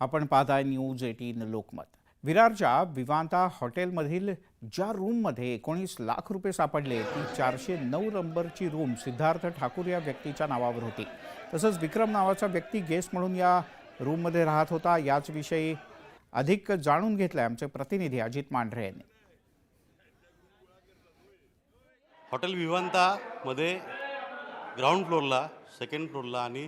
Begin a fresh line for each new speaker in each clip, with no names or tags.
आपण पाहताय news eighteen Lokmat. विरारच्या विवांता हॉटेलमधील ज्या रूममध्ये एकोणीस लाख रुपये सापडले ती चारशे नऊ नंबरची रूम सिद्धार्थ ठाकूर या व्यक्तीच्या नावावर होती. तसंच विक्रम नावाचा व्यक्ती गेस्ट म्हणून या रूममध्ये राहत होता. याचविषयी अधिक जाणून घेतलंय आमचे प्रतिनिधी अजित मांढरे यांनी.
हॉटेल विवांतामध्ये ग्राउंड फ्लोअरला सेकंड फ्लोअरला आणि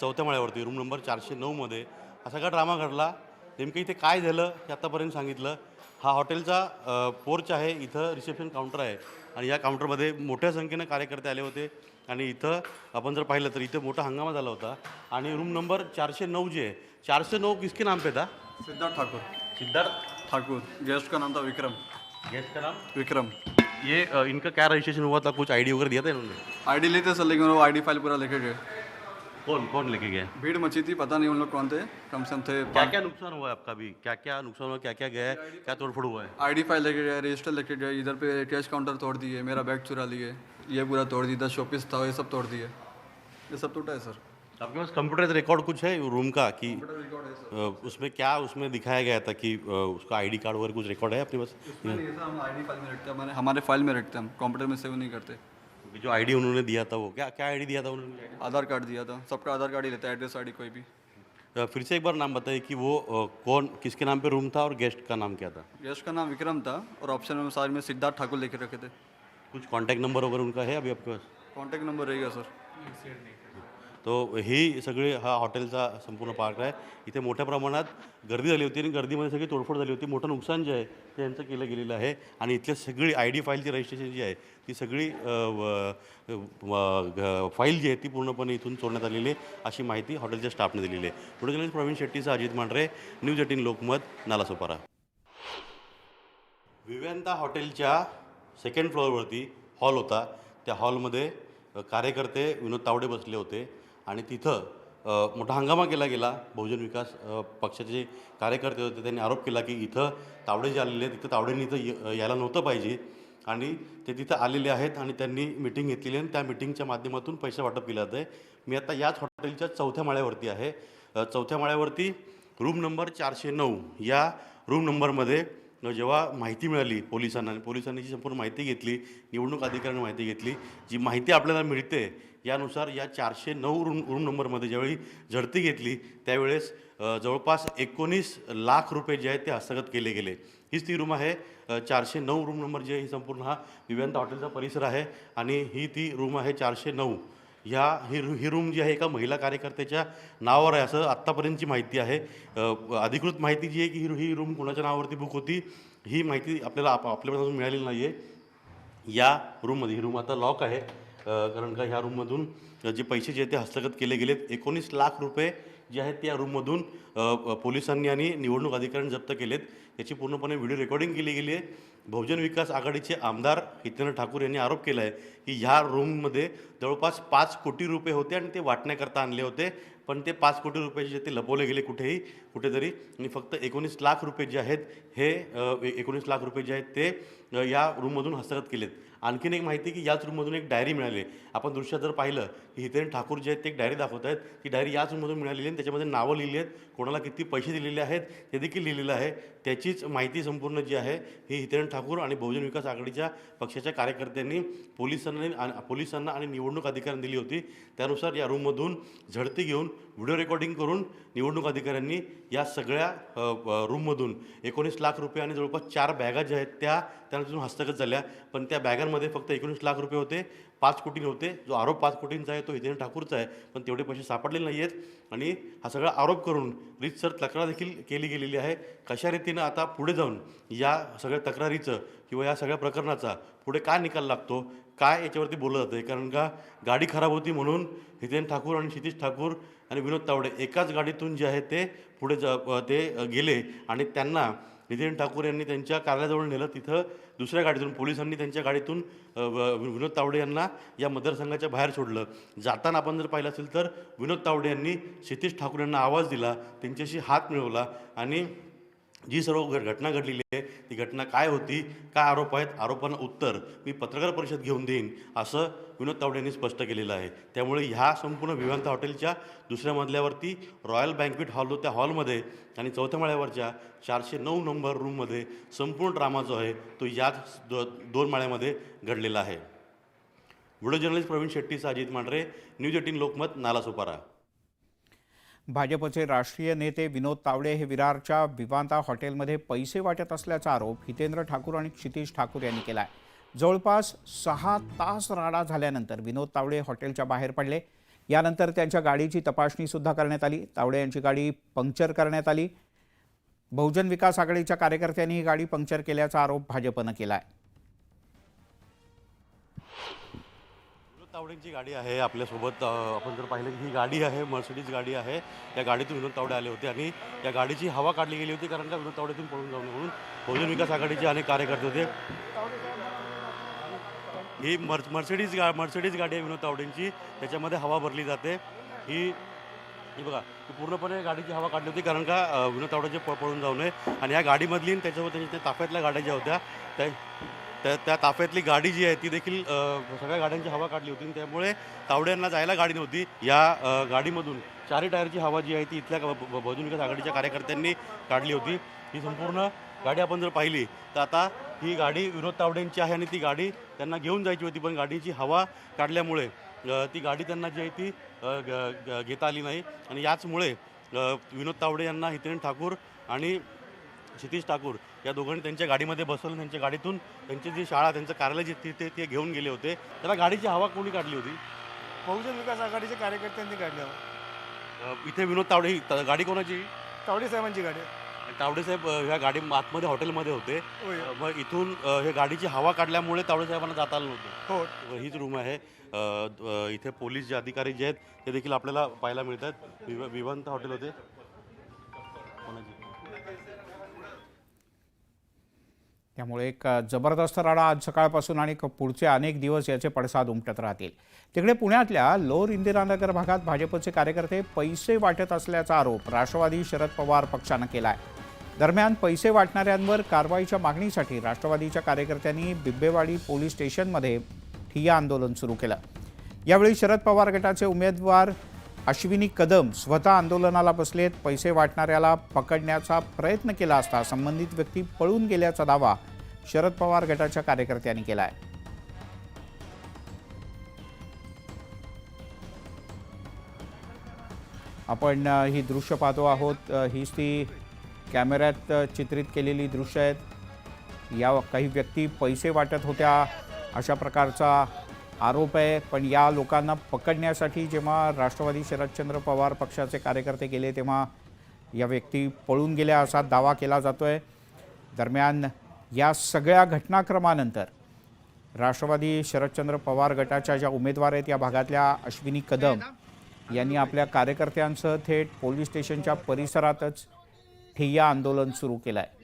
चौथ्या माळ्यावरती रूम नंबर चारशे नऊमध्ये हा सगळा ड्रामा घडला? नेमकं इथे काय झालं हे आत्तापर्यंत सांगितलं. हा हॉटेलचा पोर्च आहे इथं रिसेप्शन काउंटर आहे. आणि या काउंटरमध्ये मोठ्या संख्येनं कार्यकर्ते आले होते. आणि इथं आपण जर पाहिलं तर इथं मोठा हंगामा झाला होता. आणि रूम नंबर चारशे नऊ जे आहे. चारशे नऊ किसके नाम पे था
सिद्धार्थ ठाकुर.
सिद्धार्थ
ठाकुर. गेस्ट का नाम था विक्रम.
गेस्ट का नाम?
विक्रम.
ये इनका क्या रजिस्ट्रेशन हुआ था? कुछ आईडी वगैरह दिया था इन्होंने?
आईडी लेते सर लेकिन वो आईडी फाइल पूरा लेके गए।
कौन कौन लेके गए
भीड़ मची थी पता नहीं उन लोग कौन थे। कम से कम थे
क्या क्या नुकसान हुआ आपका भी क्या क्या नुकसान हुआ क्या क्या गया है? क्या तोड़फोड़ हुआ है?
आईडी फ़ाइल लेके गए रजिस्टर लेके गए इधर पे कैश काउंटर तोड़ दिए मेरा बैग चुरा लिए ये पूरा तोड़ दिया शोपीस था ये सब तोड़ दिए। ये सब टूटा है सर।
आपके पास कंप्यूटर रिकॉर्ड कुछ है रूम का कि उसमें क्या उसमें दिखाया गया था कि उसका आईडी कार्ड वगैरह कुछ रिकॉर्ड है अपने पास?
हम आईडी फ़ाइल में रखते हैं हमारे हमारे फ़ाइल में रखते हैं हम कंप्यूटर में सेव नहीं करते।
जो आईडी उन्होंने दिया था वो क्या क्या आईडी दिया था उन्होंने?
आधार कार्ड दिया था सबका आधार कार्ड ही लेता है एड्रेस आईडी कोई भी।
तो फिर से एक बार नाम बताइए कि वो अ, कौन किसके नाम पे रूम था और गेस्ट का नाम क्या था?
गेस्ट का नाम विक्रम था और ऑप्शन में सारे में सिद्धार्थ ठाकुर लेके रखे थे।
कुछ कॉन्टैक्ट नंबर वगैरह उनका है अभी आपके पास?
कॉन्टैक्ट नंबर रहेगा सर
तो ही सगळी हा हॉटेलचा संपूर्ण पार्क आहे. इथे मोठ्या प्रमाणात गर्दी झाली होती आणि गर्दीमध्ये सगळी तोडफोड झाली होती. मोठं नुकसान जे आहे ते यांचं केलं गेलेलं आहे. आणि इथल्या सगळी आय डी फाईलची रजिस्ट्रेशन जी आहे ती सगळी फाईल जी आहे ती पूर्णपणे इथून चोरण्यात आलेली आहे अशी माहिती हॉटेलच्या स्टाफने दिलेली आहे. पुढे प्रवीण शेट्टीचा अजित मांढरे न्यूज एटीन लोकमत नालासोपारा विवेंता हॉटेलच्या सेकंड फ्लोअरवरती हॉल होता. त्या हॉलमध्ये कार्यकर्ते विनोद तावडे बसले होते. आणि तिथं मोठा हंगामा केला गेला. बहुजन विकास पक्षाचे जे कार्यकर्ते होते त्यांनी आरोप केला की इथं तावडे जे आलेले आहेत तिथं तावडेंनी इथं य- यायला नव्हतं पाहिजे. आणि ते तिथं आलेले आहेत आणि त्यांनी मिटिंग घेतलेली आहे आणि त्या मिटिंगच्या माध्यमातून पैसे वाटप केलं जातं. आहे मी आता याच हॉटेलच्या चौथ्या माळ्यावरती आहे. चौथ्या माळ्यावरती रूम नंबर चारशे नऊ या रूम नंबरमध्ये जेव्हा माहिती मिळाली पोलिसांना आणि पोलिसांनी जी संपूर्ण माहिती घेतली निवडणूक अधिकाऱ्यांनी माहिती घेतली जी माहिती आपल्याला मिळते यानुसार या चारशे नऊ रूम रूम नंबरमध्ये ज्यावेळी झडती घेतली त्यावेळेस जवळपास एकोणीस लाख रुपये जे आहेत ते हस्तगत केले गेले. हीच ती रूम आहे. चारशे नऊ रूम नंबर जी आहे ही संपूर्ण हा विवेंत हॉटेलचा परिसर आहे आणि ही ती रूम आहे चारशे नऊ. ह्या ही रू ही रूम जी आहे एका महिला कार्यकर्त्याच्या नावावर आहे असं आत्तापर्यंतची माहिती आहे. अधिकृत माहिती जी आहे की ही ही रूम कोणाच्या नावावरती बुक होती ही माहिती आपल्याला आप आपल्यापासून मिळालेली नाही आहे या रूममध्ये ही रूम आता लॉक आहे. कारण का ह्या रूममधून जे पैसे जे आहेत ते हस्तगत केले गेलेत. एकोणीस लाख रुपये जे आहेत त्या रूममधून पोलिसांनी आणि निवडणूक अधिकाऱ्यांनी जप्त केलेत. याची पूर्णपणे व्हिडिओ रेकॉर्डिंग केली गेली आहे. बहुजन विकास आघाडीचे आमदार हितेंद्र ठाकूर यांनी आरोप केला आहे की ह्या रूममध्ये जवळपास पाच कोटी रुपये होते आणि ते वाटण्याकरता आणले होते. पण ते पाच कोटी रुपये जे ते लपवले गेले कुठेही कुठेतरी. आणि फक्त एकोणीस लाख रुपये जे आहेत हे एकोणीस लाख रुपये जे आहेत ते या रूममधून हस्तगत केलेत. आणखीन एक माहिती की याच रूममधून एक डायरी मिळाली आहे. आपण दृश्यात जर पाहिलं की हितेन ठाकूर जे आहेत ते एक डायरी दाखवत आहेत. ती डायरी याच रूममधून मिळालेली आहे आणि त्याच्यामध्ये नावं लिहिली आहेत. कोणाला किती पैसे दिलेले आहेत ते देखील लिहिलेलं आहे. त्याचीच माहिती संपूर्ण जी आहे ही हितेन ठाकूर आणि बहुजन विकास आघाडीच्या पक्षाच्या कार्यकर्त्यांनी पोलिसांनी पोलिसांना आणि निवडणूक अधिकाऱ्यांनी दिली होती. त्यानुसार या रूममधून झडती घेऊन व्हिडिओ रेकॉर्डिंग करून निवडणूक अधिकाऱ्यांनी या सगळ्या रूममधून एकोणीस लाख रुपये आणि जवळपास चार बॅगा ज्या आहेत त्या त्यांना हस्तगत झाल्या. पण त्या बॅगांमध्ये फक्त एकोणीस लाख रुपये होते पाच कोटी होते जो आरोप पाच कोटींचा आहे तो हितेंद्र ठाकूरचा आहे पण तेवढे पैसे सापडलेले नाही आहेत आणि हा सगळा आरोप करून रीतसर तक्रार देखील केली गेलेली आहे. कशा रीतीनं आता पुढे जाऊन या सगळ्या तक्रारीचं किंवा या सगळ्या प्रकरणाचा पुढे काय निकाल लागतो काय याच्यावरती बोललं जातं आहे कारण का गाडी खराब होती म्हणून हितेंद्र ठाकूर आणि क्षितिश ठाकूर आणि विनोद तावडे एकाच गाडीतून जे आहे ते पुढे ज ते गेले आणि त्यांना नितीन ठाकूर यांनी त्यांच्या कार्यालयाजवळ नेलं. तिथं दुसऱ्या गाडीतून पोलिसांनी त्यांच्या गाडीतून विनोद तावडे यांना या मतदारसंघाच्या बाहेर सोडलं. जाताना आपण जर पाहिलं असेल तर विनोद तावडे यांनी क्षितिश ठाकूर यांना आवाज दिला त्यांच्याशी हात मिळवला आणि जी सर्व घ- घटना घडलेली आहे ती घटना काय होती काय आरोप आहेत आरोपांना उत्तर मी पत्रकार परिषद घेऊन देईन असं विनोद तावडे यांनी स्पष्ट केलेलं आहे. त्यामुळे ह्या संपूर्ण विवांता हॉटेलच्या दुसऱ्या मजल्यावरती रॉयल बँक्वेट हॉल होत्या हॉलमध्ये आणि चौथ्या माळ्यावरच्या चारशे नऊ नंबर रूममध्ये संपूर्ण ड्रामा जो आहे तो याच दो दोन माळ्यामध्ये घडलेला आहे. व्हिडिओ जर्नलिस्ट प्रवीण शेट्टीचा अजित मांढरे न्यूज एटीन लोकमत नालासोपारा.
भाजपचे राष्ट्रीय नेते विनोद तावडे हे विरारच्या विवांता हॉटेलमध्ये पैसे वाटत असल्याचा आरोप हितेंद्र ठाकूर आणि क्षितिश ठाकूर यांनी केला आहे जवळपास सहा तास राडा झाल्यानंतर विनोद तावडे हॉटेलच्या बाहेर पडले. यानंतर त्यांच्या गाडीची तपासणीसुद्धा करण्यात आली. तावडे यांची गाडी पंक्चर करण्यात आली. बहुजन विकास आघाडीच्या कार्यकर्त्यांनी ही गाडी पंक्चर केल्याचा आरोप भाजपनं केला आहे
तावडेंची गाडी आहे आपल्यासोबत. आपण जर पाहिलं की ही गाडी आहे मर्सिडीज गाडी आहे. या गाडीतून विनोद तावडे आले होते आणि या गाडीची हवा काढली गेली होती कारण का विनोद तावडेतून पळून जाऊ नये म्हणून बहुजन विकास आघाडीचे अनेक कार्यकर्ते होते. ही मर्स मर्सिडीज गा मर्सिडीज गाडी आहे विनोद तावडेंची. त्याच्यामध्ये हवा भरली जाते. ही ही बघा ती पूर्णपणे गाडीची हवा काढली होती कारण का विनोद तावडेचे प पळून जाऊ नये. आणि या गाडीमधली आणि त्याच्यावर त्याच्या त्या ताफ्यातल्या गाड्या ज्या होत्या त्या त्या त्या ताफ्यातली गाडी जी आहे ती देखील सगळ्या गाड्यांची हवा काढली होती आणि त्यामुळे तावड्यांना जायला गाडी नव्हती. या गाडीमधून चारी टायरची हवा जी आहे ती इथल्या बहुजन विकास आघाडीच्या कार्यकर्त्यांनी काढली होती. ही संपूर्ण गाडी आपण जर पाहिली तर आता ही गाडी विनोद तावडेंची आहे आणि ती गाडी त्यांना घेऊन जायची होती पण गाडीची हवा काढल्यामुळे ती गाडी त्यांना जी आहे ती ग- ग- घेता आली नाही. आणि याचमुळे विनोद तावडे यांना हितेन ठाकूर आणि क्षितिश ठाकूर या दोघांनी त्यांच्या गाडीमध्ये बसवलं त्यांच्या गाडीतून त्यांची जी शाळा त्यांचं कार्यालय जे तिथे ते घेऊन गेले होते. त्याला गाडीची हवा कोणी काढली होती?
बहुजन विकास आघाडीच्या कार्यकर्त्यांनी काढलं
अ, इथे विनोद तावडे ही त- गाडी कोणाची?
तावडे साहेबांची गाडी
तावडे साहेब अ, ह्या गाडी आतमध्ये हॉटेलमध्ये होते.
होय.
अ, मग इथून अ, हे गाडीची हवा काढल्यामुळे तावडे साहेबांना जाता आलं नव्हतं.
हो.
व हीच रूम आहे. अ, अ, इथे पोलीस जे अधिकारी जे आहेत ते देखील आपल्याला पाहायला मिळतात. विव विवंत हॉटेल होते.
त्यामुळे एक जबरदस्त राडा आज सकाळपासून आणि क- पुढचे अनेक दिवस याचे पडसाद उमटत राहतील. तिकडे पुण्यातल्या लोअर इंदिरानगर भागात भाजपचे कार्यकर्ते पैसे वाटत असल्याचा आरोप राष्ट्रवादी शरद पवार पक्षानं केला आहे दरम्यान पैसे वाटणाऱ्यांवर कारवाईच्या मागणीसाठी राष्ट्रवादीच्या कार्यकर्त्यांनी बिब्बेवाडी पोलीस स्टेशनमध्ये ठिय्या आंदोलन सुरू केलं. यावेळी शरद पवार गटाचे उमेदवार अश्विनी कदम स्वतः आंदोलनाला बसलेत पैसे वाटणाऱ्याला पकडण्याचा प्रयत्न केला असता संबंधित व्यक्ती पळून गेल्याचा दावा शरद पवार गटाच्या कार्यकर्त्यांनी केला आहे आपण ही दृश्य पाहतो आहोत. हीच ती कॅमेऱ्यात चित्रित केलेली दृश्य आहेत. या काही व्यक्ती पैसे वाटत होत्या अशा प्रकारचा आरोप आहे पण या लोकांना पकडण्यासाठी जेव्हा राष्ट्रवादी शरदचंद्र पवार पक्षाचे कार्यकर्ते गेले तेव्हा या व्यक्ती पळून गेल्या असा दावा केला जातो आहे दरम्यान या सगळ्या घटनाक्रमानंतर राष्ट्रवादी शरदचंद्र पवार गटाच्या ज्या उमेदवार आहेत या भागातल्या अश्विनी कदम यांनी आपल्या कार्यकर्त्यांसह थेट पोलीस स्टेशनच्या परिसरातच ठिय्या आंदोलन सुरू केलं आहे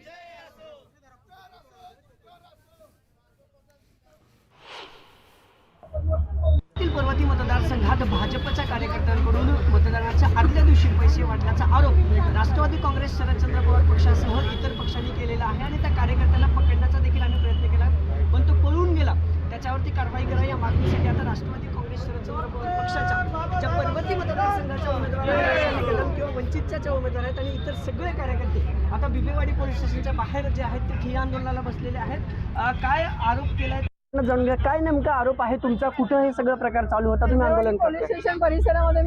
तील मतदारसंघात भाजपच्या कार्यकर्त्यांकडून मतदानाच्या आदल्या दिवशी पैसे वाटण्याचा आरोप राष्ट्रवादी काँग्रेस शरदचंद्र पवार पक्षासह इतर पक्षांनी केलेला आहे आणि त्या कार्यकर्त्याला पकडण्याचा देखील आम्ही प्रयत्न केला. पण तो पळून गेला. त्याच्यावरती कारवाई करा या मागणीसाठी आता राष्ट्रवादी काँग्रेस शरदचंद्र पवार पक्षाच्या ज्या पर्वती मतदारसंघाच्या उमेदवार किंवा वंचितच्या ज्या उमेदवार आहेत आणि इतर सगळे कार्यकर्ते आता बिबेवाडी पोलीस स्टेशनच्या बाहेर जे आहेत ते ठिय्या आंदोलनाला बसलेले आहेत. काय आरोप केला काय नेमका आरोप आहे तुमचा? कुठं हे सगळं प्रकार चालू होता? तुम्ही आंदोलन
पोलीस स्टेशन परिसरामध्ये